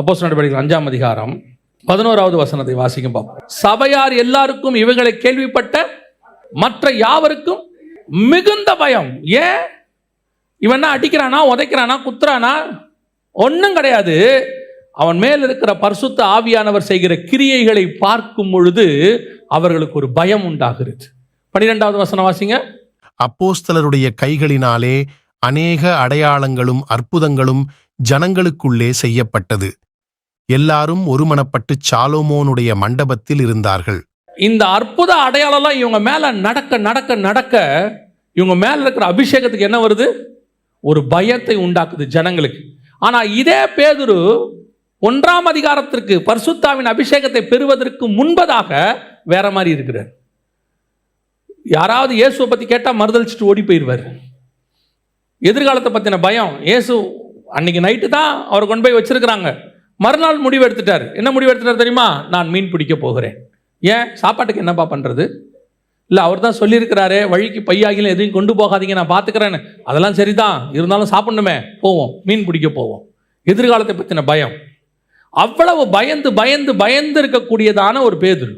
அப்போஸ் நடவடிக்கைகள் அஞ்சாம் அதிகாரம் பதினோராவது வசனத்தை வாசிக்கும் பார்ப்போம். சபையார் எல்லாருக்கும் இவைகளை கேள்விப்பட்ட மற்ற யாவருக்கும் மிகுந்த பயம். ஏன் இவன் என்ன அடிக்கிறானா உதைக்கிறானா குத்துறானா? ஒன்றும் கிடையாது. அவன் மேல் இருக்கிற பரிசுத்த ஆவியானவர் செய்கிற கிரியைகளை பார்க்கும் பொழுது அவர்களுக்கு ஒரு பயம் உண்டாகிறது. பன்னிரெண்டாவது வசனம் வாசிங்க. அப்போஸ்தலருடைய கைகளினாலே அநேக அடையாளங்களும் அற்புதங்களும் ஜனங்களுக்குள்ளே செய்யப்பட்டது. எல்லாரும் ஒருமனப்பட்டு சாலோமோனுடைய மண்டபத்தில் இருந்தார்கள். இந்த அற்புத அடையாளம்லாம் இவங்க மேல நடக்க நடக்க நடக்க இவங்க மேல இருக்கிற அபிஷேகத்துக்கு என்ன வருது? ஒரு பயத்தை உண்டாக்குது ஜனங்களுக்கு. ஆனா இதே பேதுரு ஒன்றாம் அதிகாரத்திற்கு பர்சுத்தாவின் அபிஷேகத்தை பெறுவதற்கு முன்பதாக வேற மாதிரி இருக்கிறார். யாராவது இயேசுவை பத்தி கேட்டால் மறுதளிச்சுட்டு ஓடி போயிடுவார் எதிர்காலத்தை பத்தின பயம். இயேசு அன்னைக்கு நைட்டு தான் அவர் கொண்டு போய் வச்சிருக்கிறாங்க. மறுநாள் முடிவு எடுத்துட்டார் என்ன முடிவு எடுத்துட்டார் தெரியுமா? நான் மீன் பிடிக்க போகிறேன். ஏன்? சாப்பாட்டுக்கு என்னப்பா பண்ணுறது இல்லை அவர் தான் சொல்லியிருக்கிறாரு வழிக்கு பையாகிலும் எதையும் கொண்டு போகாதீங்க நான் பார்த்துக்கிறேன்னு அதெல்லாம் சரிதான். இருந்தாலும் சாப்பிடணுமே. போவோம். மீன் பிடிக்க போவோம். எதிர்காலத்தை பற்றின பயம். அவ்வளவு பயந்து பயந்து பயந்து இருக்கக்கூடியதான ஒரு பேதுரு.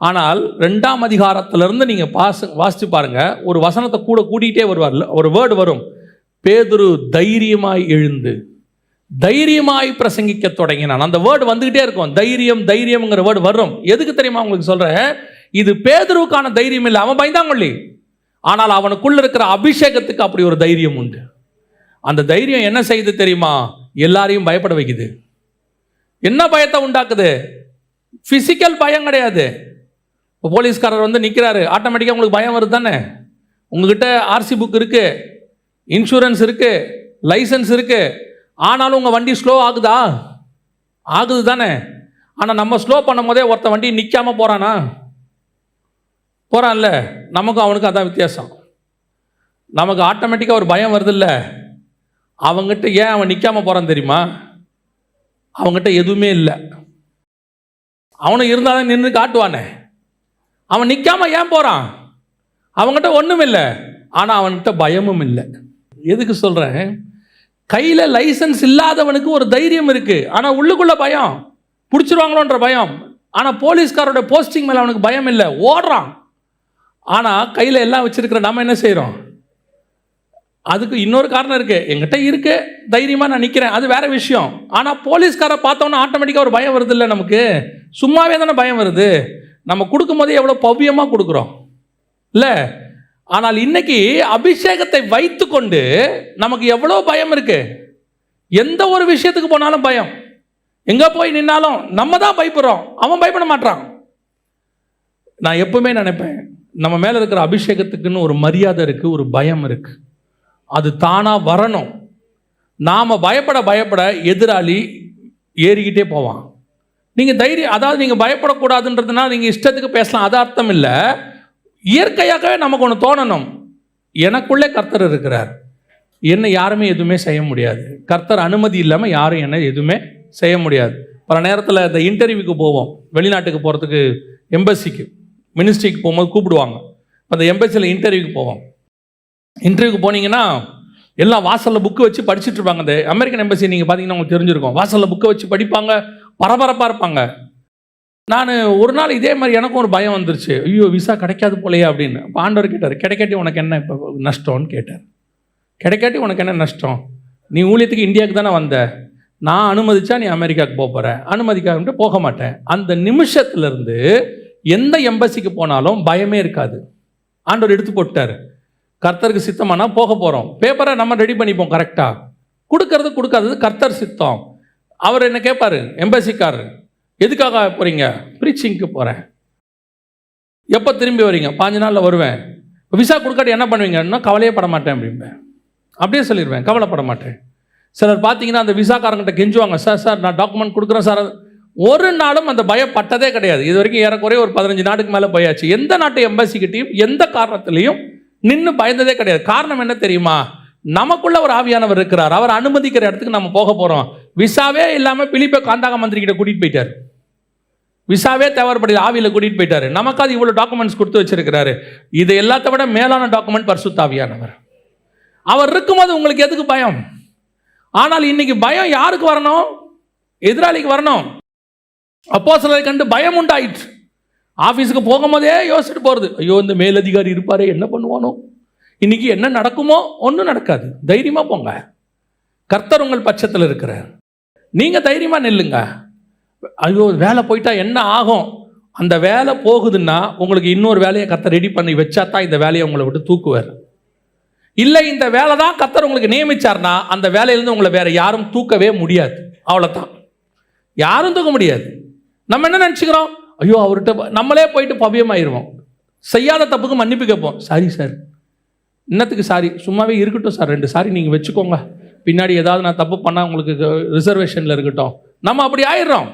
ஆனால் ரெண்டாம் அதிகாரத்திலிருந்து நீங்கள் பாசு வாசித்து பாருங்கள் ஒரு வசனத்தை கூட கூட்டிகிட்டே வருவார் ஒரு வேர்டு வரும். பேதுரு தைரியமாய் எழுந்து தைரியமாய் பிரசங்கிக்க தொடங்கினான். அந்த வேர்டு வந்துகிட்டே இருக்கும். தைரியம் தைரியம்ங்கிற வேர்டு வரும். எதுக்கு தெரியுமா உங்களுக்கு சொல்கிறேன் இது பேதருவுக்கான தைரியம் இல்லை. அவன் பயந்தாங்கொள்ளி ஆனால் அவனுக்குள்ள இருக்கிற அபிஷேகத்துக்கு அப்படி ஒரு தைரியம் உண்டு. அந்த தைரியம் என்ன செய்யுது தெரியுமா? எல்லாரையும் பயப்பட வைக்குது. என்ன பயத்தை உண்டாக்குது? ஃபிசிக்கல் பயம் கிடையாது. இப்போ போலீஸ்காரர் வந்து நிற்கிறாரு ஆட்டோமேட்டிக்காக உங்களுக்கு பயம் வருது தானே? உங்ககிட்ட ஆர்சி புக் இருக்குது இன்சூரன்ஸ் இருக்குது லைசன்ஸ் இருக்குது ஆனாலும் உங்கள் வண்டி ஸ்லோ ஆகுதா? ஆகுது தானே. ஆனால் நம்ம ஸ்லோ பண்ணும் போதே ஒருத்த வண்டி நிற்காம போகிறானா போகிறான்ல நமக்கும் அவனுக்கும் அதான் வித்தியாசம். நமக்கு ஆட்டோமேட்டிக்காக ஒரு பயம் வருதுல்ல. அவங்ககிட்ட ஏன் அவன் நிற்காம போகிறான் தெரியுமா? அவங்ககிட்ட எதுவுமே இல்லை. அவனும் இருந்தாலும் நின்று காட்டுவானே. அவன் நிற்காம ஏன் போகிறான் அவங்ககிட்ட ஒன்றும் இல்லை ஆனால் அவன்கிட்ட பயமும் இல்லை. எதுக்கு சொல்கிறேன் கையில் லைசன்ஸ் இல்லாதவனுக்கு ஒரு தைரியம் இருக்குது ஆனால் உள்ளுக்குள்ளே பயம். பிடிச்சிருவாங்களோன்ற பயம். ஆனால் போலீஸ்காரோட போஸ்டிங் மேலே அவனுக்கு பயம் இல்லை. ஓடுறான். ஆனால் கையில் எல்லாம் வச்சுருக்கிற நம்ம என்ன செய்கிறோம் அதுக்கு இன்னொரு காரணம் இருக்குது எங்கிட்ட இருக்கு. தைரியமாக நான் நிற்கிறேன் அது வேறு விஷயம். ஆனால் போலீஸ்காரை பார்த்தோன்னா ஆட்டோமேட்டிக்காக ஒரு பயம் வருது இல்லை நமக்கு? சும்மாவே தானே பயம் வருது. நம்ம கொடுக்கும்போதே எவ்வளோ பவ்யமாக கொடுக்குறோம். இல்லை? ஆனால் இன்னைக்கு அபிஷேகத்தை வைத்துக்கொண்டு நமக்கு எவ்வளோ பயம் இருக்கு? எந்த ஒரு விஷயத்துக்கு போனாலும் பயம். எங்கே போய் நின்னாலும் நம்ம தான் பயப்படுறோம். அவன் பயப்பட மாட்டான் நான் எப்பவுமே நினைப்பேன் நம்ம மேலே இருக்கிற அபிஷேகத்துக்குன்னு ஒரு மரியாதை இருக்குது ஒரு பயம் இருக்குது அது தானாக வரணும். நாம் பயப்பட பயப்பட எதிராளி ஏறிக்கிட்டே போவான். நீங்கள் தைரியம் அதாவது நீங்கள் பயப்படக்கூடாதுன்றதுனா நீங்கள் இஷ்டத்துக்கு பேசலாம். அது அர்த்தம் இல்லை. இயற்கையாகவே நமக்கு ஒன்று தோணணும். எனக்குள்ளே கர்த்தர் இருக்கிறார். என்னை யாருமே எதுவுமே செய்ய முடியாது. கர்த்தர் அனுமதி இல்லாமல் யாரும் என்னை எதுவுமே செய்ய முடியாது. பல நேரத்தில் இந்த இன்டர்வியூக்கு போவோம். வெளிநாட்டுக்கு போகிறதுக்கு எம்பசிக்கு. மினிஸ்ட்ரிக்கு போகும்போது கூப்பிடுவாங்க. அந்த எம்பசியில் இன்டர்வியூக்கு போவோம். இன்டர்வியூக்கு போனீங்கன்னா எல்லாம் வாசலில் புக்கு வச்சு படிச்சுட்டு இருப்பாங்க. அந்த அமெரிக்கன் எம்பசி நீங்கள் பார்த்தீங்கன்னா உங்களுக்கு தெரிஞ்சிருக்கும். வாசலில் புக்கை வச்சு படிப்பாங்க. பரபரப்பாக இருப்பாங்க. நான் ஒரு நாள் இதே மாதிரி எனக்கும் ஒரு பயம் வந்துருச்சு. ஐயோ விசா கிடைக்காது போலையே அப்படின்னு. அப்போ ஆண்டவர் கேட்டார் கிடைக்காட்டி உனக்கு என்ன இப்போ நஷ்டம்னு கேட்டார். கிடைக்காட்டி உனக்கு என்ன நஷ்டம்? நீ ஊழியத்துக்கு இந்தியாவுக்கு தானே வந்த. நான் அனுமதிச்சா நீ அமெரிக்காவுக்கு போக போகிற அனுமதிக்காமட்டு போக மாட்டேன். அந்த நிமிஷத்துலேருந்து எந்த எம்பசிக்கு போனாலும் பயமே இருக்காது. ஆண்டவர் எடுத்து போட்டார். கர்த்தருக்கு சித்தமானா போக போகிறோம் பேப்பரை நம்ம ரெடி பண்ணிப்போம் கரெக்டாக கொடுக்கறது கொடுக்காதது கர்த்தர் சித்தம். அவர் என்ன கேட்பாரு எம்பசிக்காரர். எதுக்காக போகிறீங்க ப்ரீச்சிங்க்கு போகிறேன் எப்போ திரும்பி வரீங்க? பாஞ்சு நாளில் வருவேன். விசா கொடுக்காட்டி என்ன பண்ணுவீங்கன்னா கவலையே பட மாட்டேன் அப்படிம்பேன். அப்படியே சொல்லிடுவேன் கவலைப்பட மாட்டேன். சிலர் பார்த்தீங்கன்னா அந்த விசாக்காரங்கிட்ட கெஞ்சுவாங்க. சார் சார் நான் டாக்குமெண்ட் கொடுக்குறேன் சார். ஒரு நாளும் அந்த பயப்பட்டதே கிடையாது. இது வரைக்கும் ஏறக்குறைய ஒரு பதினஞ்சு நாட்டுக்கு மேலே போயாச்சு. எந்த நாட்டு எம்பசிக்கிட்டையும் எந்த காரணத்துலையும் நின்று பயந்ததே கிடையாது. காரணம் என்ன தெரியுமா? நமக்குள்ள ஒரு ஆவியானவர் இருக்கிறார். அவர் அனுமதிக்கிற இடத்துக்கு நம்ம போக போகிறோம் விசாவே இல்லாமல் பிலிப்பை காந்தாக மந்திரி கிட்ட கூட்டிகிட்டு போயிட்டார். விசாவே தேவைப்படுது ஆவியில் கூட்டிகிட்டு போயிட்டாரு. அது இவ்வளோ டாக்குமெண்ட்ஸ் கொடுத்து வச்சிருக்கிறாரு. இது எல்லாத்த விட மேலான டாக்குமெண்ட் பரிசுத்தாவியானவர். அவர் இருக்கும்போது உங்களுக்கு எதுக்கு பயம்? ஆனால் இன்னைக்கு பயம் யாருக்கு வரணும்? எதிராளிக்கு வரணும். அப்போ சிலரை கண்டு பயம் உண்டாயிற்று. ஆஃபீஸுக்கு போகும்போதே யோசிச்சுட்டு போகிறது ஐயோ இந்த மேலதிகாரி இருப்பாரே என்ன பண்ணுவானோ? இன்னைக்கு என்ன நடக்குமோ? ஒன்றும் நடக்காது. தைரியமாக போங்க. கர்த்தர் உங்கள் பட்சத்தில் இருக்கிறார். நீங்கள் தைரியமாக நில்லுங்க. ஐயோ வேலை போயிட்டா என்ன ஆகும்? அந்த வேலை போகுதுன்னா உங்களுக்கு இன்னொரு வேலையை கர்த்தர் ரெடி பண்ணி வச்சா தான் இந்த வேலையை உங்களை விட்டு தூக்குவார். இல்லை இந்த வேலை தான் கத்தர் உங்களுக்கு நியமிச்சார்னா அந்த வேலையிலேருந்து உங்களை வேற யாரும் தூக்கவே முடியாது. அவ்வளோதான் யாரும் தூக்க முடியாது. நம்ம என்ன நினச்சிக்கிறோம்? ஐயோ அவர்கிட்ட நம்மளே போயிட்டு பவியமாயிருவோம். செய்யாத தப்புக்கு மன்னிப்பு கேட்போம். சாரி சார் இன்னத்துக்கு சாரி சும்மாவே இருக்கட்டும் சார் ரெண்டு சாரி நீங்கள் வச்சுக்கோங்க. பின்னாடி ஏதாவது நான் தப்பு பண்ணால் உங்களுக்கு ரிசர்வேஷனில் இருக்கட்டும். நம்ம அப்படி ஆயிடுறோம்.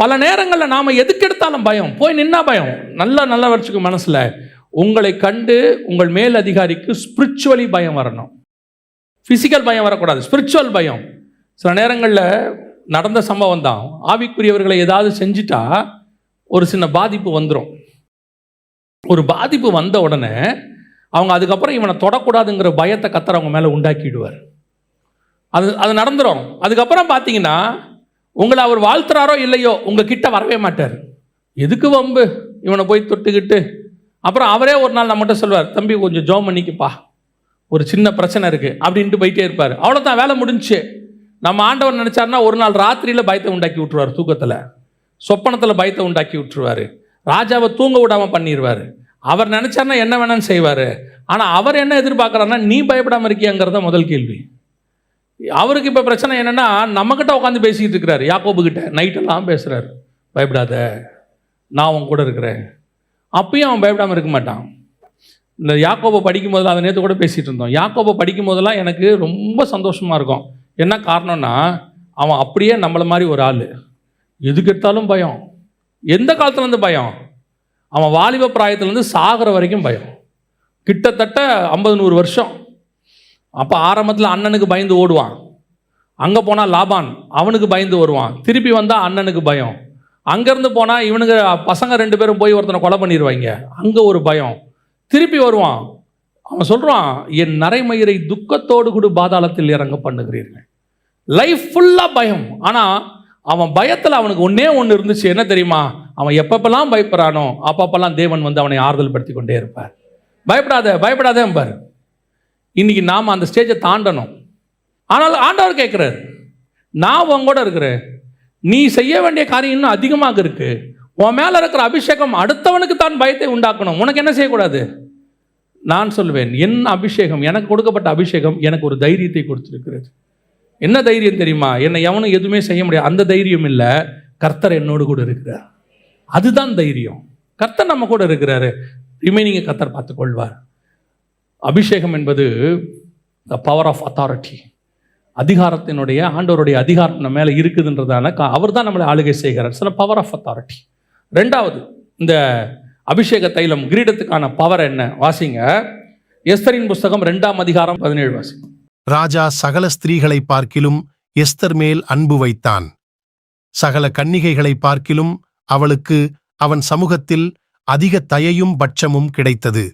பல நேரங்களில் நாம் எதுக்கெடுத்தாலும் பயம். போய் நின்னா பயம். நல்லா நல்லா வச்சுக்கோ மனசில். உங்களை கண்டு உங்கள் மேல் அதிகாரிக்கு ஸ்பிரிச்சுவலி பயம் வரணும். ஃபிசிக்கல் பயம் வரக்கூடாது. ஸ்பிரிச்சுவல் பயம். சில நேரங்களில் நடந்த சம்பவம் தான். ஆவிக்குரியவர்களை ஏதாவது செஞ்சிட்டா ஒரு சின்ன பாதிப்பு வந்துடும் ஒரு பாதிப்பு வந்த உடனே அவங்க அதுக்கப்புறம் இவனை தொடக்கூடாதுங்கிற பயத்தை கத்தர் அவங்க மேலே உண்டாக்கிடுவார். அது அது நடந்துடும் அதுக்கப்புறம் பார்த்தீங்கன்னா உங்களை அவர் வாழ்த்துறாரோ இல்லையோ உங்கள் கிட்ட வரவே மாட்டார். எதுக்கு வம்பு? இவனை போய் தொட்டுக்கிட்டு. அப்புறம் அவரே ஒரு நாள் நம்மகிட்ட சொல்வார் தம்பி கொஞ்சம் ஜோம் பண்ணிக்குப்பா. ஒரு சின்ன பிரச்சனை இருக்குது அப்படின்ட்டு போயிட்டே இருப்பார். அவ்வளோதான் வேலை முடிஞ்சுச்சு. நம்ம ஆண்டவர் நினச்சாருன்னா ஒரு நாள் ராத்திரியில் பயத்தை உண்டாக்கி விட்ருவார் தூக்கத்தில். சொப்பனத்தில் பயத்தை உண்டாக்கி விட்டுருவார். ராஜாவை தூங்க விடாமல் பண்ணிடுவார் அவர் நினச்சாருன்னா என்ன வேணான்னு செய்வார். ஆனால் அவர் என்ன எதிர்பார்க்குறாருன்னா நீ பயப்படாமல் இருக்கியாங்கிறத முதல் கேள்வி. அவருக்கு இப்போ பிரச்சனை என்னென்னா நம்மக்கிட்ட உட்காந்து பேசிக்கிட்டு இருக்கிறாரு. யாக்கோபுக்கிட்ட நைட்டெல்லாம் பேசுகிறாரு பயப்படாத நான் உன் கூட இருக்கிறேன். அப்பயும் அவன் பயப்படாமல் இருக்க மாட்டான். இந்த யாக்கோபை படிக்கும் போதெல்லாம் அதை நேற்று கூட பேசிகிட்டு இருந்தோம். யாக்கோபை படிக்கும் போதெல்லாம் எனக்கு ரொம்ப சந்தோஷமாக இருக்கும். என்ன காரணம்னா அவன் அப்படியே நம்மளை மாதிரி ஒரு ஆள். எதுக்கு எடுத்தாலும் பயம். எந்த காலத்துலேருந்து பயம்? அவன் வாலிப பிராயத்துலேருந்து சாகிற வரைக்கும் பயம். கிட்டத்தட்ட ஐம்பது நூறு வருஷம். அப்போ ஆரம்பத்தில் அண்ணனுக்கு பயந்து ஓடுவான். அங்கே போனால் லாபான் அவனுக்கு பயந்து வருவான். திருப்பி வந்தால் அண்ணனுக்கு பயம். அங்கேருந்து போனால் இவனுங்க பசங்க ரெண்டு பேரும் போய் ஒருத்தனை கொலை பண்ணிடுவாங்க அங்கே ஒரு பயம். திருப்பி வருவான். அவன் சொல்கிறான் என் நரைமயிரை துக்கத்தோடு கூட பாதாளத்தில் இறங்க பண்ணுகிறீர்கள். லைஃப் ஃபுல்லாக பயம். ஆனால் அவன் பயத்தில் அவனுக்கு ஒன்றே ஒன்று இருந்துச்சு. என்ன தெரியுமா? அவன் எப்பப்பெல்லாம் பயப்படுறானோ அப்பப்பெல்லாம் தேவன் வந்து அவனை ஆறுதல் படுத்தி கொண்டே இருப்பார். பயப்படாத பயப்படாதே பாரு இன்றைக்கி நாம் அந்த ஸ்டேஜை தாண்டணும். ஆனால் ஆண்டவர் கேட்குறாரு நான் உன் கூட இருக்கிறேன். நீ செய்ய வேண்டிய காரியம் இன்னும் அதிகமாக இருக்குது உன் மேலே இருக்கிற அபிஷேகம் அடுத்தவனுக்கு தான் பயத்தை உண்டாக்கணும். உனக்கு என்ன செய்யக்கூடாது? நான் சொல்வேன் என் அபிஷேகம் எனக்கு கொடுக்கப்பட்ட அபிஷேகம் எனக்கு ஒரு தைரியத்தை கொடுத்துருக்கிறது. என்ன தைரியம் தெரியுமா? என்னை எவனும் எதுவுமே செய்ய முடியாது. அந்த தைரியம் இல்லை. கர்த்தர் என்னோடு கூட இருக்கிறார். அதுதான் தைரியம். கர்த்தர் நம்ம கூட இருக்கிறாரு. ரிமைனிங்கை கர்த்தர் பார்த்துக்கொள்வார். அபிஷேகம் என்பது த பவர் ஆஃப் அத்தாரிட்டி அதிகாரத்தினுடைய ஆண்டவருடைய அதிகாரம் நம்ம மேலே இருக்குதுன்றதால அவர் தான் நம்மளை ஆளுகை செய்கிறார். சில பவர் ஆஃப் அத்தாரிட்டி ரெண்டாவது இந்த அபிஷேக தைலம் கிரீடத்துக்கான பவர் என்ன? வாசிங்க. எஸ்தரின் புஸ்தகம் ரெண்டாம் அதிகாரம் பதினேழு வாசிங்க. ராஜா சகல ஸ்திரீகளை பார்க்கிலும் எஸ்தர் மேல் அன்பு வைத்தான். சகல கன்னிகைகளை பார்க்கிலும் அவளுக்கு அவன் சமூகத்தில் அதிக தயையும் பட்சமும் கிடைத்தது.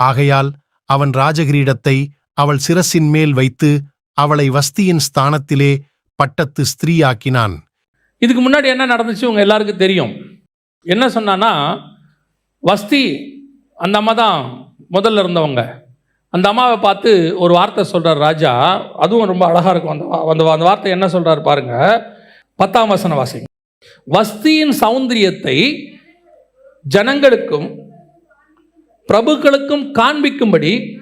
ஆகையால் அவன் ராஜகிரீடத்தை அவள் சிரசின் மேல் வைத்து அவளை வஸ்தியின் ஸ்தானத்திலே பட்டத்து ஸ்திரீயாக்கினான். இதுக்கு முன்னாடி என்ன நடந்துச்சு உங்க எல்லாருக்கும் தெரியும். என்ன சொன்னான்னா வஸ்தி அந்த அம்மா தான் முதல்ல இருந்தவங்க. அந்த அம்மாவை பார்த்து ஒரு வார்த்தை சொல்கிறார் ராஜா. அதுவும் ரொம்ப அழகாக இருக்கும். அந்த வா- அந்த அந்த வார்த்தை என்ன சொல்கிறார் பாருங்க. பத்தாம் வசன வாசிங்க வஸ்தியின் சௌந்தரியத்தை ஜனங்களுக்கும் பிரபுக்களுக்கும் காண்பிக்கும்படி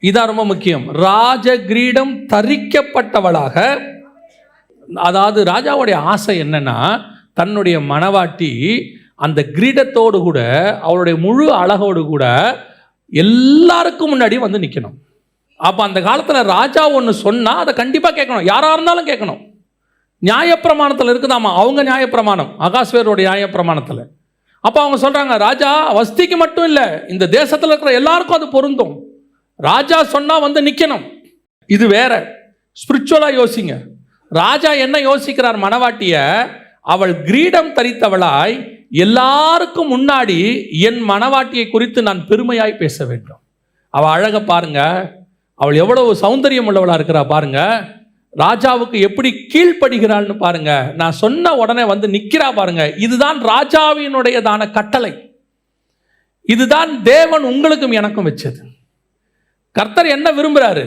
இதான் ரொம்ப முக்கியம். ராஜ கிரீடம் தரிக்கப்பட்டவளாக அதாவது ராஜாவுடைய ஆசை என்னன்னா தன்னுடைய மணவாட்டி அந்த கிரீடத்தோடு கூட அவளுடைய முழு அழகோடு கூட எல்லாருக்கும் முன்னாடி வந்து நிற்கணும் அப்போ அந்த காலத்தில் ராஜா ஒன்று சொன்னால் அதை கண்டிப்பாக கேட்கணும். யாராக இருந்தாலும் கேட்கணும். நியாயப்பிரமாணத்தில் இருக்குதாமா? அவங்க நியாயப்பிரமாணம். அகாஸ்வேருடைய நியாயப்பிரமாணத்தில். அப்போ அவங்க சொல்கிறாங்க ராஜா வஸ்திக்கு மட்டும் இல்லை இந்த தேசத்தில் இருக்கிற எல்லாருக்கும் அது பொருந்தும். ராஜா சொன்னால் வந்து நிற்கணும் இது வேற. ஸ்பிரிச்சுவலாக யோசிங்க. ராஜா என்ன யோசிக்கிறார் மணவாட்டிய அவள் கிரீடம் தரித்தவளாய் எல்லாருக்கும் முன்னாடி என் மணவாட்டியை குறித்து நான் பெருமையாய் பேச வேண்டும். அவள் அழகை பாருங்க. அவள் எவ்வளவு சௌந்தரியம் உள்ளவளா இருக்கிறா பாருங்கள் ராஜாவுக்கு எப்படி கீழ்ப்படுகிறாள்னு பாருங்க. நான் சொன்ன உடனே வந்து நிற்கிறா பாருங்க. இதுதான் ராஜாவினுடையதான கட்டளை. இதுதான் தேவன் உங்களுக்கும் எனக்கும் வச்சது. கர்த்தர் என்ன விரும்புகிறாரு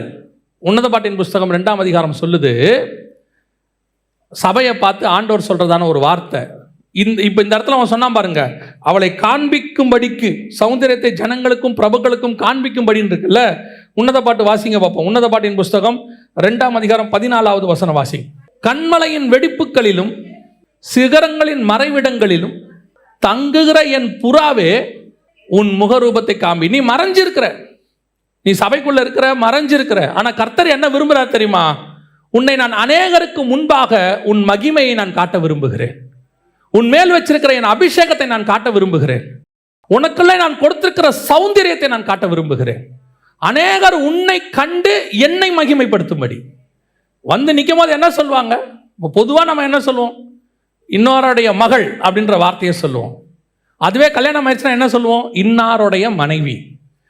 உன்னத பாட்டின் புஸ்தகம் ரெண்டாம் அதிகாரம் சொல்லுது. சபையை பார்த்து ஆண்டவர் சொல்கிறதான ஒரு வார்த்தை. இந்த இப்போ இந்த இடத்துல அவன் சொன்னான் பாருங்க. அவளை காண்பிக்கும்படிக்கு சௌந்தரியத்தை ஜனங்களுக்கும் பிரபுக்களுக்கும் காண்பிக்கும்படின்னு இருக்குல்ல. உன்னத பாட்டு வாசிங்க பார்ப்போம் உன்னத பாட்டின் புஸ்தகம் ரெண்டாம் அதிகாரம் பதினாலாவது வசன வாசி. கண்மலையின் வெடிப்புகளிலும் சிகரங்களின் மறைவிடங்களிலும் தங்குகிற என் புறாவே உன் முகரூபத்தை காம்பி நீ மறைஞ்சிருக்கிற. நீ சபைக்குள்ள இருக்கிற மறைஞ்சிருக்கிற. ஆனா கர்த்தர் என்ன விரும்புகிறார் தெரியுமா? உன்னை நான் அநேகருக்கு முன்பாக உன் மகிமையை நான் காட்ட விரும்புகிறேன். உன் மேல் வச்சிருக்கிற என் அபிஷேகத்தை நான் காட்ட விரும்புகிறேன். உனக்குள்ளே நான் கொடுத்திருக்கிற சௌந்தரியத்தை நான் காட்ட விரும்புகிறேன். அநேகர் உன்னை கண்டு என்னை மகிமைப்படுத்தும்படி. வந்து நிற்கும் போது என்ன சொல்லுவாங்க? இப்போ பொதுவாக நம்ம என்ன சொல்லுவோம்? இன்னொருடைய மகள் அப்படின்ற வார்த்தையை சொல்லுவோம். அதுவே கல்யாணம் ஆயிடுச்சுன்னா என்ன சொல்லுவோம்? இன்னாருடைய மனைவி.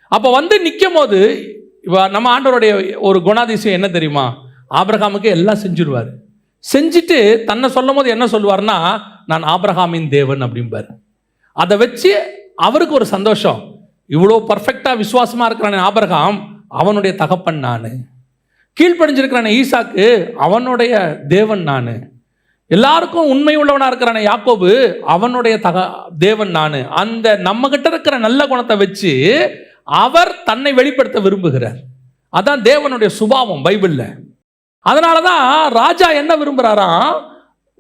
அப்போ வந்து நிற்கும் போது இப்போ நம்ம ஆண்டவருடைய ஒரு குணாதிசயம் என்ன தெரியுமா? ஆபிரகாமுக்கு எல்லாம் செஞ்சுருவார். செஞ்சுட்டு தன்னை சொல்லும் போது என்ன சொல்லுவார்னா நான் ஆபிரகாமின் தேவன் அப்படிம்பார். அதை வச்சு அவருக்கு ஒரு சந்தோஷம். இவ்வளோ பர்ஃபெக்டாக விசுவாசமாக இருக்கிறானே ஆபரகாம் அவனுடைய தகப்பன் நான். கீழ்ப்படிஞ்சிருக்கிறானே ஈசாக்கு அவனுடைய தேவன் நான். எல்லாருக்கும் உண்மை உள்ளவனாக இருக்கிறானே யாக்கோபு அவனுடைய தக தேவன் நான். அந்த நம்மகிட்ட இருக்கிற நல்ல குணத்தை வச்சு அவர் தன்னை வெளிப்படுத்த விரும்புகிறார். அதான் தேவனுடைய சுபாவம் பைபிளில். அதனால தான் ராஜா என்ன விரும்புகிறாராம்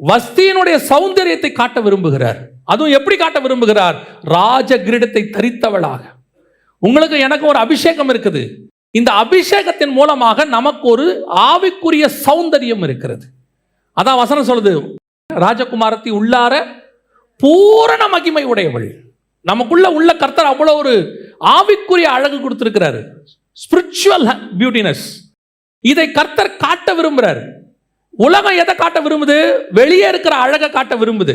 வஸ்தியினுடைய சௌந்தரியத்தை காட்ட விரும்புகிறார். அதுவும் எப்படி காட்ட விரும்புகிறார்? ராஜ கிரீடத்தை தரித்தவளாக. உங்களுக்கு எனக்கு ஒரு அபிஷேகம் இருக்குது. இந்த அபிஷேகத்தின் மூலமாக நமக்கு ஒரு ஆவிக்குரிய சௌந்தரியம் இருக்கிறது. அதான் வசனம் சொல்லுது. ராஜகுமாரத்தி உள்ளார பூரண மகிமை உடையவள். நமக்குள்ள உள்ள கர்த்தர் அவ்வளோ ஒரு ஆவிக்குரிய அழகு கொடுத்துருக்கிறாரு. ஸ்பிரிச்சுவல் பியூட்டினஸ் இதை கர்த்தர் காட்ட விரும்புகிறார் உலகம் எதை காட்ட விரும்புது? வெளியே இருக்கிற அழகை காட்ட விரும்புது.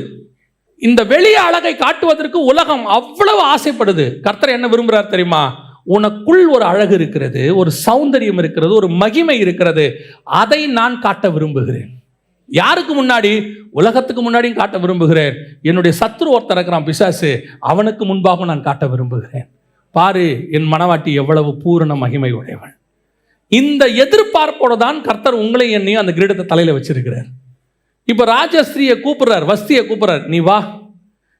இந்த வெளிய அழகை காட்டுவதற்கு உலகம் அவ்வளவு ஆசைப்படுது. கர்த்தர் என்ன விரும்புகிறார் தெரியுமா? உனக்குள் ஒரு அழகு இருக்கிறது ஒரு சௌந்தரியம் இருக்கிறது ஒரு மகிமை இருக்கிறது. அதை நான் காட்ட விரும்புகிறேன். யாருக்கு முன்னாடி? உலகத்துக்கு முன்னாடியும் காட்ட விரும்புகிறேன். என்னுடைய சத்ரு ஒருத்தர் இருக்கிறான் பிசாசு. அவனுக்கு முன்பாகவும் நான் காட்ட விரும்புகிறேன். பாரு என் மனவாட்டி எவ்வளவு பூரண மகிமை உடையவன் இந்த எதிர்பார்ப்போட தான் கர்த்தர் உங்களை என்னையும் அந்த கிரீடத்தை தலையில் வச்சிருக்கிறார். இப்போ ராஜஸ்திரியை கூப்பிட்றார் வஸ்தியை கூப்பிட்றார். நீ வா.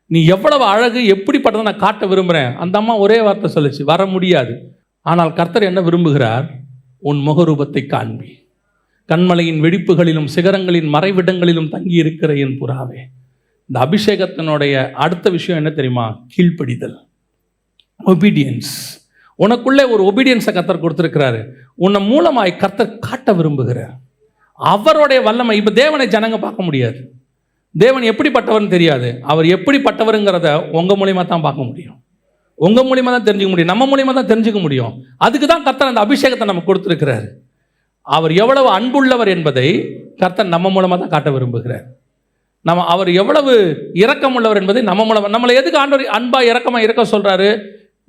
நீ எவ்வளவு அழகு எப்படிப்பட்டதை நான் காட்ட விரும்புகிறேன் அந்த அம்மா ஒரே வார்த்தை சொல்லுச்சு வர முடியாது. ஆனால் கர்த்தர் என்ன விரும்புகிறார்? உன் முகரூபத்தை காண்பி. கண்மலையின் வெடிப்புகளிலும் சிகரங்களின் மறைவிடங்களிலும் தங்கி இருக்கிற என் புறாவே. இந்த அபிஷேகத்தினுடைய அடுத்த விஷயம் என்ன தெரியுமா? கீழ்ப்படிதல். ஒபீடியன்ஸ் உனக்குள்ளே ஒரு ஒபீடியன்ஸை கர்த்தர் கொடுத்துருக்கிறாரு. உன்னை மூலமாய் கர்த்தர் காட்ட விரும்புகிறார். அவருடைய வல்லமை இப்போ தேவனை ஜனங்க பார்க்க முடியாது. தேவன் எப்படிப்பட்டவர்னு தெரியாது. அவர் எப்படிப்பட்டவருங்கிறத உங்கள் மூலியமாக தான் பார்க்க முடியும். உங்கள் மூலியமாக தான் தெரிஞ்சுக்க முடியும். நம்ம மூலியமாக தான் தெரிஞ்சுக்க முடியும். அதுக்கு தான் கர்த்தர் அந்த அபிஷேகத்தை நம்ம கொடுத்துருக்கிறார். அவர் எவ்வளவு அன்புள்ளவர் என்பதை கர்த்தர் நம்ம மூலமாக தான் காட்ட விரும்புகிறார். நம்ம அவர் எவ்வளவு இரக்கமுள்ளவர் என்பதை நம்ம மூலமாக நம்மளை எதுக்கு ஆண்டவர் அன்பாக இரக்கமாக இருக்க சொல்கிறாரு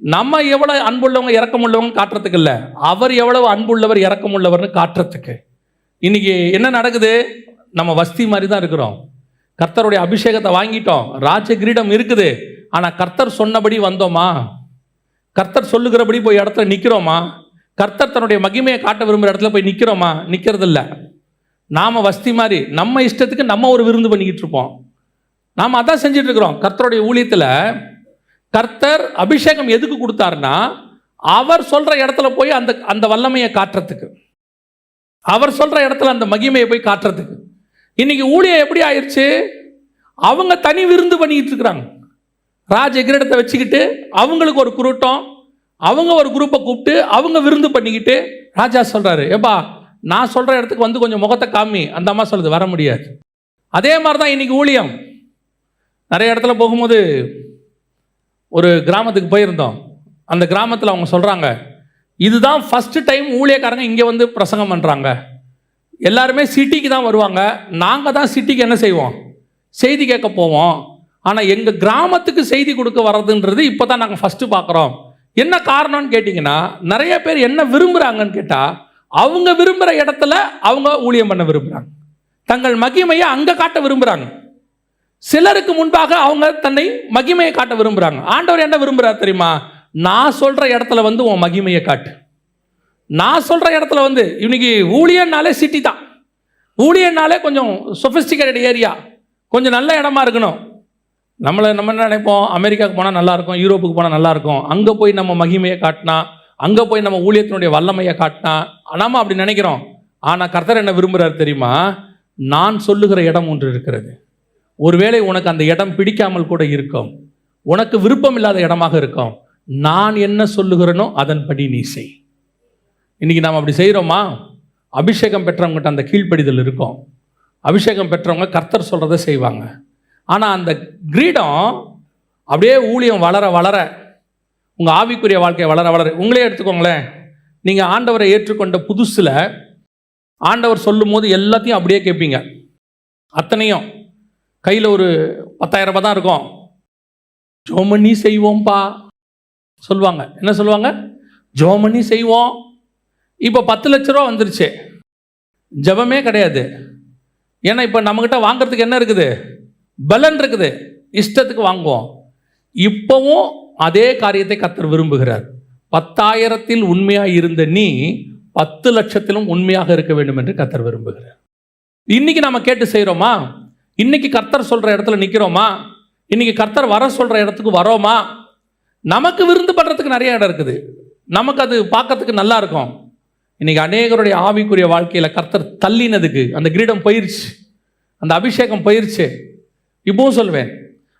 நம்ம எவ்வளோ அன்புள்ளவங்க இரக்கமுள்ளவங்க காட்டுறதுக்கு இல்லை. அவர் எவ்வளவு அன்புள்ளவர் இரக்கமுள்ளவர்னு காட்டுறதுக்கு. இன்னைக்கு என்ன நடக்குது? நம்ம வஸ்தி மாதிரி தான் இருக்கிறோம். கர்த்தருடைய அபிஷேகத்தை வாங்கிட்டோம். ராஜ கிரீடம் இருக்குது. ஆனால் கர்த்தர் சொன்னபடி வந்தோமா? கர்த்தர் சொல்லுகிறபடி போய் இடத்துல நிற்கிறோமா கர்த்தர் தன்னுடைய மகிமையை காட்ட விரும்புகிற இடத்துல போய் நிற்கிறோமா நிற்கிறது இல்லை நாம வஸ்தி மாதிரி நம்ம இஷ்டத்துக்கு நம்ம ஒரு விருந்து பண்ணிக்கிட்டு இருப்போம். நாம் அதான் செஞ்சுட்டு இருக்கிறோம். கர்த்தருடைய ஊழியத்தில் கர்த்தர் அபிஷேகம் எதுக்கு கொடுத்தாருன்னா அவர் சொல்கிற இடத்துல போய் அந்த அந்த வல்லமையை காட்டுறதுக்கு. அவர் சொல்கிற இடத்துல அந்த மகிமையை போய் காட்டுறதுக்கு. இன்றைக்கி ஊழியம் எப்படி ஆயிடுச்சு அவங்க தனி விருந்து பண்ணிக்கிட்டு இருக்கிறாங்க. ராஜ கிரீடத்தை வச்சுக்கிட்டு அவங்களுக்கு ஒரு குரூட்டம் அவங்க ஒரு குரூப்பை கூப்பிட்டு அவங்க விருந்து பண்ணிக்கிட்டு ராஜா சொல்கிறாரு ஏப்பா நான் சொல்கிற இடத்துக்கு வந்து கொஞ்சம் முகத்தை காமி. அந்த அம்மா சொல்லுது வர முடியாது. அதே மாதிரி தான் இன்னைக்கு ஊழியம். நிறைய இடத்துல போகும்போது ஒரு கிராமத்துக்கு போயிருந்தோம். அந்த கிராமத்தில் அவங்க சொல்கிறாங்க இதுதான் ஃபஸ்ட்டு டைம் ஊழியக்காரங்க இங்கே வந்து பிரசங்கம் பண்ணுறாங்க எல்லாருமே சிட்டிக்கு தான் வருவாங்க. நாங்கள் தான் சிட்டிக்கு என்ன செய்வோம்? செய்தி கேட்க போவோம். ஆனால் எங்கள் கிராமத்துக்கு செய்தி கொடுக்க வர்றதுன்றது இப்போ தான் நாங்கள் ஃபஸ்ட்டு பார்க்குறோம் என்ன காரணம்னு கேட்டிங்கன்னா நிறைய பேர் என்ன விரும்புகிறாங்கன்னு கேட்டால் அவங்க விரும்புகிற இடத்துல அவங்க ஊழியம் பண்ண விரும்புகிறாங்க தங்கள் மகிமையை அங்கே காட்ட விரும்புகிறாங்க சிலருக்கு முன்பாக அவங்க தன்னை மகிமையை காட்ட விரும்புகிறாங்க ஆண்டவர் என்ன விரும்புகிறார் தெரியுமா? நான் சொல்கிற இடத்துல வந்து உன் மகிமையை காட்டு. நான் சொல்கிற இடத்துல வந்து இன்னைக்கு ஊழியன்னாலே சிட்டி தான். ஊழியன்னாலே கொஞ்சம் சொஃபிஸ்டிகேட்டட் ஏரியா கொஞ்சம் நல்ல இடமா இருக்கணும். நம்மளை நம்ம என்ன நினைப்போம்? அமெரிக்காவுக்கு போனால் நல்லாயிருக்கும் யூரோப்புக்கு போனால் நல்லாயிருக்கும் அங்கே போய் நம்ம மகிமையை காட்டினா அங்கே போய் நம்ம ஊழியத்தினுடைய வல்லமையை காட்டினா நாம் அப்படி நினைக்கிறோம். ஆனால் கர்த்தர் என்ன விரும்புகிறார் தெரியுமா? நான் சொல்லுகிற இடம் ஒன்று இருக்கிறது. ஒருவேளை உனக்கு அந்த இடம் பிடிக்காமல் கூட இருக்கும். உனக்கு விருப்பம் இல்லாத இடமாக இருக்கும். நான் என்ன சொல்லுகிறேனோ அதன்படி நீ செய். இன்றைக்கி நாம் அப்படி செய்கிறோமா? அபிஷேகம் பெற்றவங்ககிட்ட அந்த கீழ்ப்படிதல் இருக்கும். அபிஷேகம் பெற்றவங்க கர்த்தர் சொல்கிறத செய்வாங்க. ஆனால் அந்த கிரீடம் அப்படியே ஊழியம் வளர வளர உங்கள் ஆவிக்குரிய வாழ்க்கை வளர வளர உங்களே எடுத்துக்கோங்களேன். நீங்கள் ஆண்டவரை ஏற்றுக்கொண்ட புதுசில் ஆண்டவர் சொல்லும்போது எல்லாத்தையும் அப்படியே கேட்பீங்க. அத்தனையும். கையில் ஒரு பத்தாயிரம் ரூபாய் தான் இருக்கும். ஜோமணி செய்வோம்ப்பா சொல்லுவாங்க. என்ன சொல்லுவாங்க? ஜோமணி செய்வோம். இப்போ பத்து லட்ச ரூபா வந்துருச்சு. ஜெபமே கிடையாது. ஏன்னா இப்போ நம்மக்கிட்ட வாங்குறதுக்கு என்ன இருக்குது? பலன் இருக்குது. இஷ்டத்துக்கு வாங்குவோம். இப்போவும் அதே காரியத்தை கத்தர் விரும்புகிறார். பத்தாயிரத்தில் உண்மையாக இருந்த நீ பத்து லட்சத்திலும் உண்மையாக இருக்க வேண்டும் என்று கத்தர் விரும்புகிறார். இன்னைக்கு நம்ம கேட்டு செய்கிறோமா இன்னைக்கு கர்த்தர் சொல்கிற இடத்துல நிற்கிறோமா இன்னைக்கு கர்த்தர் வர சொல்கிற இடத்துக்கு வரோமா? நமக்கு விருந்து பண்ணுறதுக்கு நிறைய இடம் இருக்குது. நமக்கு அது பார்க்கறதுக்கு நல்லா இருக்கும். இன்னைக்கு அநேகருடைய ஆவிக்குரிய வாழ்க்கையில் கர்த்தர் தள்ளினதுக்கு அந்த கிரீடம் போயிருச்சு. அந்த அபிஷேகம் போயிருச்சு. இப்பவும் சொல்வேன்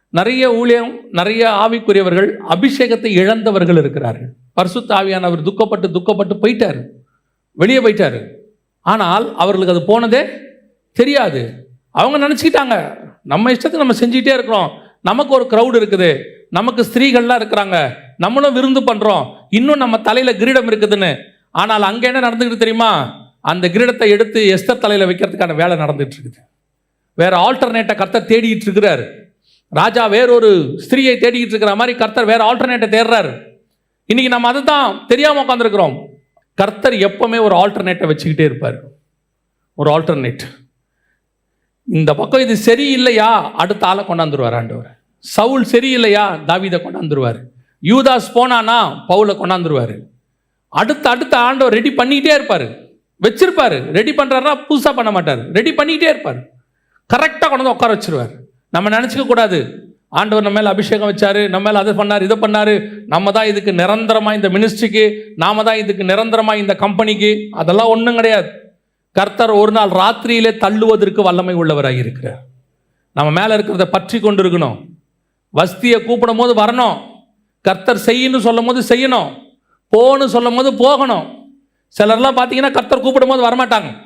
நிறைய ஊழியம் நிறைய ஆவிக்குரியவர்கள் அபிஷேகத்தை இழந்தவர்கள் இருக்கிறார்கள். பரிசுத்த ஆவியானவர் துக்கப்பட்டு துக்கப்பட்டு போயிட்டார். வெளியே போயிட்டார். ஆனால் அவர்களுக்கு அது போனதே தெரியாது. அவங்க நினச்சிக்கிட்டாங்க நம்ம இஷ்டத்துக்கு நம்ம செஞ்சுக்கிட்டே இருக்கிறோம். நமக்கு ஒரு க்ரௌடு இருக்குது. நமக்கு ஸ்திரீகள்லாம் இருக்கிறாங்க. நம்மளும் விருந்து பண்ணுறோம் இன்னும் நம்ம தலையில் கிரீடம் இருக்குதுன்னு. ஆனால் அங்கே என்ன நடந்துக்கிட்டு தெரியுமா? அந்த கிரீடத்தை எடுத்து எஸ்தர் தலையில் வைக்கிறதுக்கான வேலை நடந்துட்டு இருக்குது வேற ஆல்டர்னேட்டை கர்த்தர் தேடிட்டு இருக்கிறார் ராஜா வேறொரு ஸ்திரீயை தேடிக்கிட்டு இருக்கிற மாதிரி கர்த்தர் வேற ஆல்டர்னேட்டை தேடுறாரு. இன்னைக்கு நம்ம அதை தான் தெரியாமல் உட்காந்துருக்குறோம் கர்த்தர் எப்பவுமே ஒரு ஆல்டர்னேட்டை வச்சுக்கிட்டே இருப்பார். ஒரு ஆல்டர்னேட் இந்த பக்கம் இது சரியில்லையா? அடுத்த ஆளை கொண்டாந்துருவார் ஆண்டவர். சவுல் சரியில்லையா? தாவிதை கொண்டாந்துருவார். யூதாஸ் போனானா? பவுலை கொண்டாந்துருவார். அடுத்த அடுத்த ஆண்டவர் ரெடி பண்ணிக்கிட்டே இருப்பார். வச்சிருப்பார். ரெடி பண்ணுறாருனா புதுசாக பண்ண மாட்டார். ரெடி பண்ணிக்கிட்டே இருப்பார். கரெக்டாக கொண்டு வந்து உட்கார வச்சிருவார். நம்ம நினச்சிக்க கூடாது. ஆண்டவர் நம்ம மேலே அபிஷேகம் வச்சார். நம்ம மேலே அதை பண்ணார் இதை பண்ணார். நம்ம தான் இதுக்கு நிரந்தரமாக இந்த மினிஸ்ட்ரிக்கு நாம தான் இதுக்கு நிரந்தரமாக இந்த கம்பெனிக்கு அதெல்லாம் ஒன்றும் கிடையாது. கர்த்தர் ஒரு நாள் ராத்திரியிலே தள்ளுவதற்கு வல்லமை உள்ளவராக இருக்கிறார் நம்ம மேலே இருக்கிறத பற்றி கொண்டு இருக்கணும் வஸ்தியை கூப்பிடும் போது வரணும். கர்த்தர் செய்யணும் சொல்லும் போது செய்யணும். போன்னு சொல்லும் போது போகணும். சிலர்லாம் பார்த்தீங்கன்னா கர்த்தர் கூப்பிடும் போது வரமாட்டாங்க.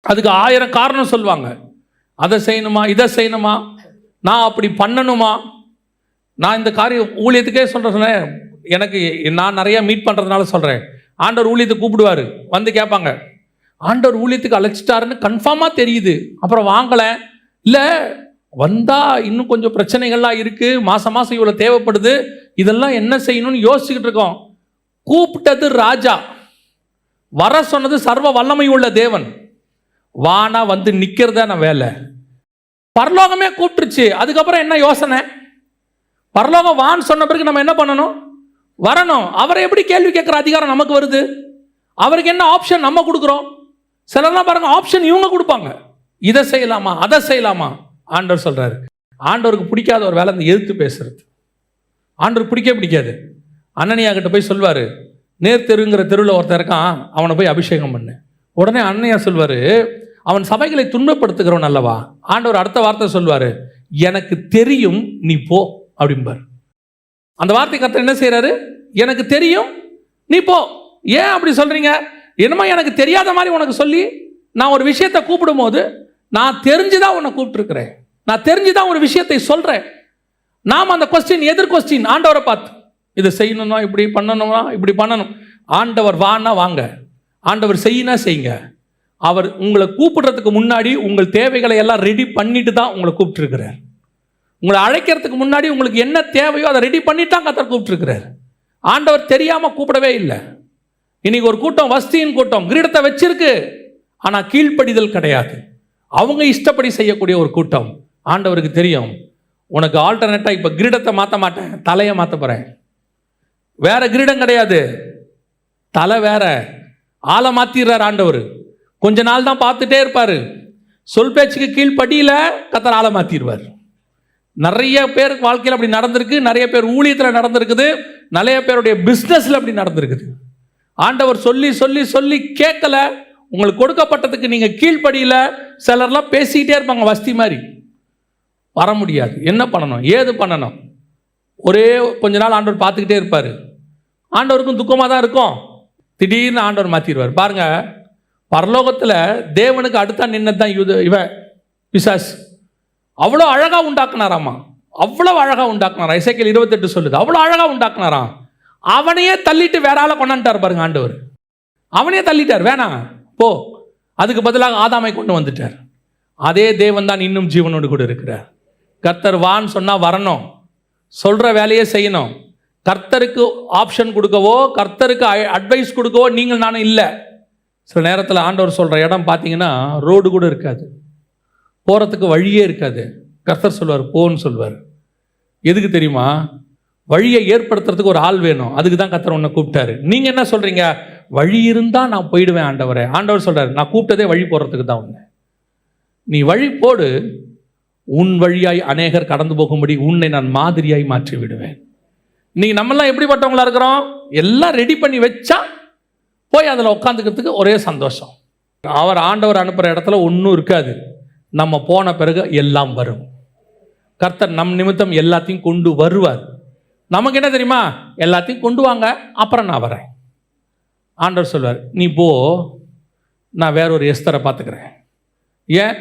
அதுக்கு ஆயிரம் காரணம் சொல்லுவாங்க. அதை செய்யணுமா இதை செய்யணுமா? நான் அப்படி பண்ணணுமா? நான் இந்த காரியம் ஊழியத்துக்கே சொல்கிறேன் சொன்னேன் எனக்கு நான் நிறையா மீட் பண்ணுறதுனால சொல்கிறேன் ஆண்டவர் ஊழியத்தை கூப்பிடுவார். வந்து கேட்பாங்க. ஆண்டவர் ஊழியத்துக்கு அழைச்சிட்டாருன்னு கன்ஃபார்மாக தெரியுது. அப்புறம் வாங்கலை. இல்லை வந்தால் இன்னும் கொஞ்சம் பிரச்சனைகள்லாம் இருக்குது மாதம் மாதம் இவ்வளோ தேவைப்படுது. இதெல்லாம் என்ன செய்யணும்னு யோசிச்சுக்கிட்டு இருக்கோம். கூப்பிட்டது ராஜா. வர சொன்னது சர்வ வல்லமை உள்ள தேவன். வானா வந்து நிற்கிறதா நான் வேலை. பரலோகமே கூப்பிட்டுருச்சு. அதுக்கப்புறம் என்ன யோசனை? பரலோகம் வான்னு சொன்ன பிறகு நம்ம என்ன பண்ணணும்? வரணும். அவரை எப்படி கேள்வி கேட்குற அதிகாரம் நமக்கு வருது? அவருக்கு என்ன ஆப்ஷன் நம்ம கொடுக்குறோம்? சிலர்லாம் பாருங்கள் ஆப்ஷன் இவங்க கொடுப்பாங்க. இதை செய்யலாமா அதை செய்யலாமா? ஆண்டவர் சொல்கிறாரு ஆண்டவருக்கு பிடிக்காத ஒரு வேலை அந்த எதிர்த்து பேசுறது. ஆண்டவருக்கு பிடிக்கவே பிடிக்காது. அண்ணனியாக்கிட்ட போய் சொல்வார் நேர் தெருங்கிற தெருவில் ஒருத்தன் இருக்கான் அவனை போய் அபிஷேகம் பண்ணு. உடனே அண்ணையா சொல்வார் அவன் சபைகளை துன்பப்படுத்துகிறவன் அல்லவா? ஆண்டவர் அடுத்த வார்த்தை சொல்வார் எனக்கு தெரியும் நீ போ அப்படிம்பார். அந்த வார்த்தை கர்த்தர் என்ன செய்கிறாரு எனக்கு தெரியும் நீ போ. ஏன் அப்படி சொல்கிறீங்க என்னமோ எனக்கு தெரியாத மாதிரி உனக்கு சொல்லி நான் ஒரு விஷயத்தை கூப்பிடும்போது நான் தெரிஞ்சுதான் உன்னை கூப்பிட்டுருக்கிறேன். நான் தெரிஞ்சுதான் ஒரு விஷயத்தை சொல்கிறேன் நாம் அந்த கொஸ்டின் எதிர் கொஸ்டின் ஆண்டவரை பார்த்து இதை செய்யணும்னா இப்படி பண்ணணும்னா இப்படி பண்ணணும். ஆண்டவர் வான்னா வாங்க. ஆண்டவர் செய்யினா செய்யுங்க. அவர் உங்களை கூப்பிடுறதுக்கு முன்னாடி உங்கள் தேவைகளை எல்லாம் ரெடி பண்ணிட்டு தான் உங்களை கூப்பிட்டுருக்கிறார். உங்களை அழைக்கிறதுக்கு முன்னாடி உங்களுக்கு என்ன தேவையோ அதை ரெடி பண்ணிட்டு தான் கத்தர் கூப்பிட்டுருக்கிறார். ஆண்டவர் தெரியாமல் கூப்பிடவே இல்லை. இன்னைக்கு ஒரு கூட்டம் வஸ்தியின் கூட்டம் கிரீடத்தை வச்சிருக்கு. ஆனால் கீழ்ப்படிதல் கிடையாது. அவங்க இஷ்டப்படி செய்யக்கூடிய ஒரு கூட்டம். ஆண்டவருக்கு தெரியும். உனக்கு ஆல்டர்னேட்டாக இப்போ கிரீடத்தை மாற்ற மாட்டேன் தலையை மாற்ற போகிறேன் வேற கிரீடம் கிடையாது. தலை வேற. ஆளை மாற்றிடுறார் ஆண்டவர். கொஞ்ச நாள் தான் பார்த்துட்டே இருப்பார். சொல் பேச்சுக்கு கீழ்ப்படியில் கத்தர் ஆளை மாற்றிடுவார் நிறைய பேர் வாழ்க்கையில் அப்படி நடந்திருக்கு. நிறைய பேர் ஊழியத்தில் நடந்திருக்குது. நிறைய பேருடைய பிஸ்னஸில் அப்படி நடந்திருக்குது. ஆண்டவர் சொல்லி சொல்லி சொல்லி கேட்கல. உங்களுக்கு கொடுக்கப்பட்டதுக்கு நீங்கள் கீழ்ப்படியில் சிலர்லாம் பேசிக்கிட்டே இருப்பாங்க வஸ்தி மாதிரி. வர முடியாது. என்ன பண்ணணும்? ஏது பண்ணணும்? ஒரே கொஞ்ச நாள் ஆண்டவர் பார்த்துக்கிட்டே இருப்பார். ஆண்டவருக்கும் துக்கமாக தான் இருக்கும். திடீர்னு ஆண்டவர் மாற்றிடுவார் பாருங்கள் பரலோகத்தில் தேவனுக்கு அடுத்தா நின்னது தான் யூத இவன் பிசாஸ் அவ்வளோ அழகாக உண்டாக்குனாராமா? அவ்வளோ அழகாக உண்டாக்குனாரா? இசைக்கல் இருபத்தெட்டு சொல்லுது. அவ்வளோ அழகாக உண்டாக்குனாராம் அவனையே தள்ளிட்டு வேற ஆளை கொண்டாண்டார் பாருங்க ஆண்டவர். அவனையே தள்ளிட்டார். வேணாம். போ. அதுக்கு பதிலாக ஆதாமை கொண்டு வந்துட்டார். அதே தேவன் தான் இன்னும் ஜீவனோடு கூட இருக்கிறார். கர்த்தர் வான்னு சொன்னால் வரணும். சொல்கிற வேலையை செய்யணும். கர்த்தருக்கு ஆப்ஷன் கொடுக்கவோ கர்த்தருக்கு அட்வைஸ் கொடுக்கவோ நீங்கள் நானும் இல்லை. சில நேரத்தில் ஆண்டவர் சொல்கிற இடம் பார்த்தீங்கன்னா ரோடு கூட இருக்காது. போகிறதுக்கு வழியே இருக்காது. கர்த்தர் சொல்வார் போன்னு சொல்வார். எதுக்கு தெரியுமா? வழியை ஏற்படுத்துறதுக்கு ஒரு ஆள் வேணும். அதுக்கு தான் கர்த்தர் உன்னை கூப்பிட்டாரு. நீங்கள் என்ன சொல்கிறீங்க வழி இருந்தால் நான் போயிடுவேன் ஆண்டவரே. ஆண்டவர் சொல்கிறார் நான் கூப்பிட்டதே வழி போடுறதுக்கு தான் உன்னை நீ வழி போடு உன் வழியாய் அநேகர் கடந்து போகும்படி உன்னை நான் மாதிரியாய் மாற்றி விடுவேன். நீ நம்மெல்லாம் எப்படிப்பட்டவங்களா இருக்கிறோம்? எல்லாம் ரெடி பண்ணி வச்சா போய் அதில் உட்காந்துக்கிறதுக்கு ஒரே சந்தோஷம். அவர் ஆண்டவர் அனுப்புகிற இடத்துல ஒன்றும் இருக்காது. நம்ம போன பிறகு எல்லாம் வரும். கர்த்தர் நம் நிமித்தம் எல்லாத்தையும் கொண்டு வருவார். நமக்கு என்ன தெரியுமா? எல்லாத்தையும் கொண்டு வாங்க அப்புறம் நான் வரேன். ஆண்டவர் சொல்வார் நீ போ நான் வேற ஒரு எஸ்தரை பார்த்துக்கிறேன். ஏன்?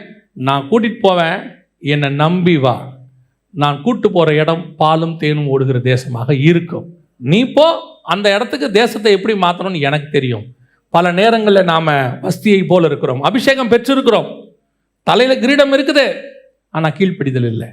நான் கூட்டிகிட்டு போவேன் என்னை நம்பி வா. நான் கூட்டு போகிற இடம் பாலும் தேனும் ஓடுகிற தேசமாக இருக்கும். நீ போ அந்த இடத்துக்கு தேசத்தை எப்படி மாற்றணும்னு எனக்கு தெரியும். பல நேரங்களில் நாம் வஸ்தியை போல் இருக்கிறோம் அபிஷேகம் பெற்றிருக்கிறோம். தலையில் கிரீடம் இருக்குது ஆனால் கீழ்ப்பிடிதல் இல்லை.